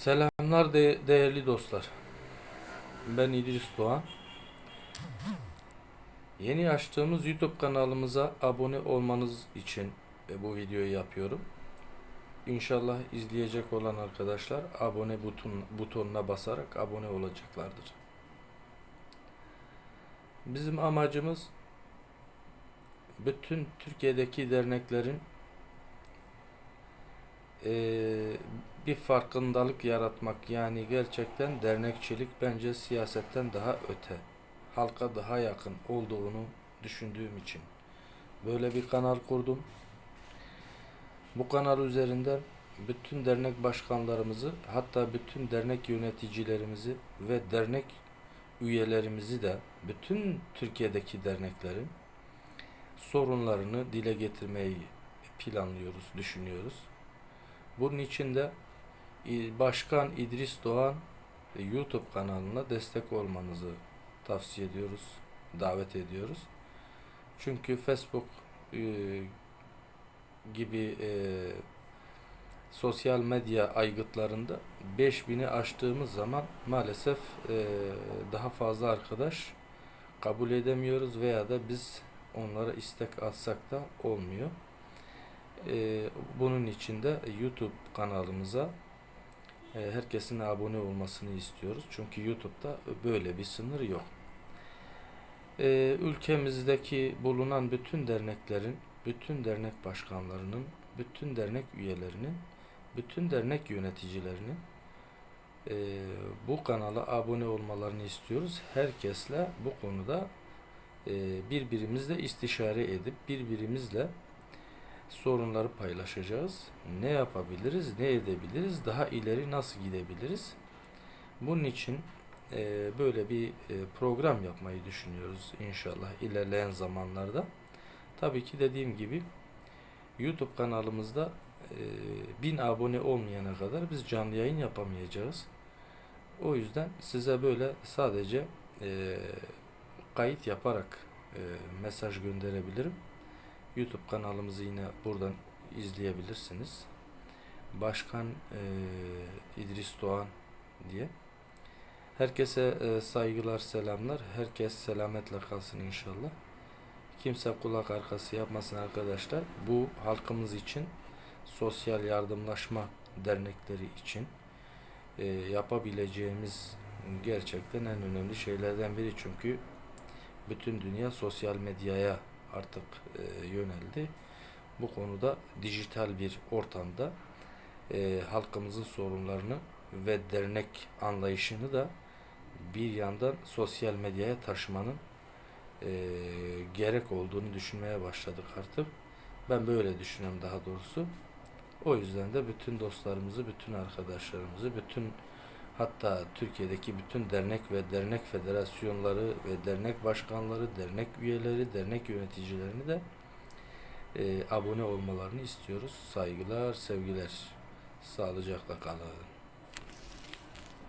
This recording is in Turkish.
Selamlar de- değerli dostlar. Ben İdris Doğan. Yeni açtığımız YouTube kanalımıza abone olmanız için e, bu videoyu yapıyorum. İnşallah izleyecek olan arkadaşlar abone buton, butonuna basarak abone olacaklardır. Bizim amacımız bütün Türkiye'deki derneklerin eee, bir farkındalık yaratmak yani gerçekten dernekçilik bence siyasetten daha öte halka daha yakın olduğunu düşündüğüm için böyle bir kanal kurdum. Bu kanal üzerinden bütün dernek başkanlarımızı hatta bütün dernek yöneticilerimizi ve dernek üyelerimizi de bütün Türkiye'deki derneklerin sorunlarını dile getirmeyi planlıyoruz, düşünüyoruz. Bunun için de Başkan İdris Doğan e, YouTube kanalına destek olmanızı tavsiye ediyoruz, davet ediyoruz. Çünkü Facebook e, gibi e, sosyal medya aygıtlarında 5000'i aştığımız zaman maalesef daha fazla arkadaş kabul edemiyoruz veya da biz onlara istek atsak da olmuyor. Bunun için de YouTube kanalımıza herkesin abone olmasını istiyoruz. Çünkü YouTube'da böyle bir sınır yok. E, ülkemizdeki bulunan bütün derneklerin, bütün dernek başkanlarının, bütün dernek üyelerinin, bütün dernek yöneticilerinin e, bu kanala abone olmalarını istiyoruz. Herkesle bu konuda birbirimizle istişare edip birbirimizle sorunları paylaşacağız. Ne yapabiliriz, ne edebiliriz, daha ileri nasıl gidebiliriz? Bunun için e, böyle bir e, program yapmayı düşünüyoruz inşallah ilerleyen zamanlarda. Tabii ki dediğim gibi YouTube kanalımızda e, 1000 abone olmayana kadar biz canlı yayın yapamayacağız. O yüzden size böyle sadece e, kayıt yaparak e, mesaj gönderebilirim. YouTube kanalımızı yine buradan izleyebilirsiniz. Başkan eee, İdris Doğan diye. Herkese eee, saygılar, selamlar. Herkes selametle kalsın inşallah. Kimse kulak arkası yapmasın arkadaşlar. Bu halkımız için sosyal yardımlaşma dernekleri için eee, yapabileceğimiz gerçekten en önemli şeylerden biri çünkü bütün dünya sosyal medyaya artık e, yöneldi. Bu konuda dijital bir ortamda e, halkımızın sorunlarını ve dernek anlayışını da bir yandan sosyal medyaya taşımanın e, gerek olduğunu düşünmeye başladık artık. Ben böyle düşünüyorum daha doğrusu. O yüzden de bütün dostlarımızı, bütün arkadaşlarımızı, bütün hatta Türkiye'deki bütün dernek ve dernek federasyonları ve dernek başkanları, dernek üyeleri, dernek yöneticilerini de e, abone olmalarını istiyoruz. Saygılar, sevgiler. Sağlıcakla kalın.